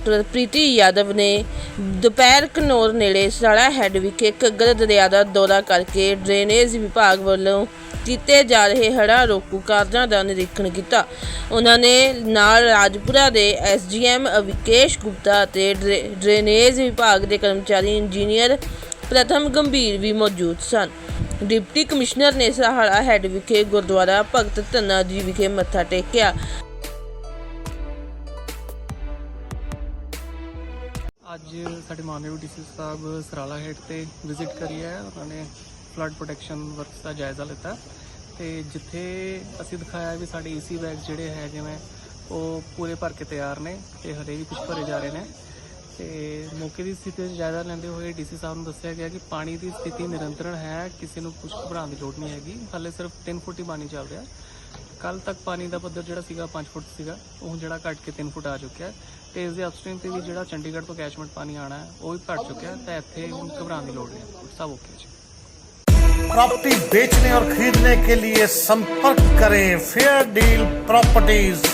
Doctor Preeti Yadav ਨੇ ਦੁਪਹਿਰ ਕਨੌਰ ਨੇੜੇ ਸਾਲਾ ਹੈੱਡ ਵਿਖੇ ਘੱਗਰ ਦਰਿਆ ਦਾ ਦੌਰਾ ਕਰਕੇ ਡਰੇਨੇਜ ਵਿਭਾਗ ਵੱਲੋਂ ਕੀਤੇ ਜਾ ਰਹੇ ਹੜ੍ਹਾਂ ਰੋਕੂ ਕਾਰਜਾਂ ਦਾ ਨਿਰੀਖਣ ਕੀਤਾ। ਉਹਨਾਂ ਨੇ ਨਾਲ ਰਾਜਪੁਰਾ ਦੇ ਐਸਜੀਐਮ ਅਵਿਕੇਸ਼ ਗੁਪਤਾ ਅਤੇ ਡਰੇ- ਡਰੇਨੇਜ ਵਿਭਾਗ ਦੇ ਕਰਮਚਾਰੀ ਇੰਜੀਨੀਅਰ ਪ੍ਰਥਮ ਗੰਭੀਰ ਵੀ ਮੌਜੂਦ ਸਨ। ਡਿਪਟੀ ਕਮਿਸ਼ਨਰ ਨੇ ਸਹਾਰਾ ਹੈੱਡ ਵਿਖੇ ਗੁਰਦੁਆਰਾ ਭਗਤ ਧੰਨਾ ਜੀ ਵਿਖੇ ਮੱਥਾ ਟੇਕਿਆ। ਅੱਜ ਸਾਡੇ ਮਾਨਯੋਗ ਡੀਸੀ ਸਾਹਿਬ ਸਰਾਲਾ ਹੈਡ ਤੇ ਵਿਜ਼ਿਟ ਕਰੀ ਹੈ। ਉਹਨਾਂ ਨੇ ਫਲੱਡ ਪ੍ਰੋਟੈਕਸ਼ਨ ਵਰਕਸ ਦਾ ਜਾਇਜ਼ਾ ਲਿੱਤਾ। ਤੇ ਜਿੱਥੇ ਅਸੀਂ ਦਿਖਾਇਆ ਵੀ ਸਾਡੇ ਏਸੀ ਬੈਗ ਜਿਹੜੇ ਹੈਗੇ ਨੇ ਉਹ ਪੂਰੇ ਭਰ ਕੇ ਤਿਆਰ ਨੇ ਤੇ ਹਲੇ ਵੀ ਕੁਝ ਭਰੇ ਜਾ ਰਹੇ ਨੇ। ਤੇ ਮੌਕੇ ਦੀ ਸਥਿਤੀ ਦਾ ਜਾਇਜ਼ਾ ਲੈਂਦੇ ਹੋਏ ਡੀਸੀ ਸਾਹਿਬ ਨੂੰ ਦੱਸਿਆ ਗਿਆ ਕਿ ਪਾਣੀ ਦੀ ਸਥਿਤੀ ਨਿਰੰਤਰਨ ਹੈ, ਕਿਸੇ ਨੂੰ ਕੁਝ ਘਬਰਾਉਣ ਦੀ ਲੋੜ ਨਹੀਂ ਹੈਗੀ। ਹਾਲੇ ਸਿਰਫ 3 ਫੁੱਟ ਹੀ ਪਾਣੀ ਚੱਲ ਰਿਹਾ। ਕੱਲ ਤੱਕ ਪਾਣੀ ਦਾ ਪੱਧਰ ਜਿਹੜਾ ਸੀਗਾ 5 ਫੁੱਟ ਸੀਗਾ ਉਹ ਜਿਹੜਾ ਘਟ ਕੇ 3 ਫੁੱਟ ਆ ਚੁੱਕਿਆ ਹੈ ਤੇ ਇਸ ਦੇ ਅਪਸਟ੍ਰੀਮ ਤੇ ਵੀ ਜਿਹੜਾ ਚੰਡੀਗੜ੍ਹ ਤੋਂ ਕੈਚਮੈਂਟ ਪਾਣੀ ਆਣਾ ਹੈ ਉਹ ਵੀ ਘਟ ਚੁੱਕਿਆ ਹੈ ਤਾਂ ਇੱਥੇ ਹੁਣ ਘਬਰਾਉਣ ਦੀ ਲੋੜ ਨਹੀਂ ਸਭ ਓਕੇ ਜੀ प्रॉपर्टी बेचने और खरीदने के लिए संपर्क करें फेयर डील प्रॉपर्टीज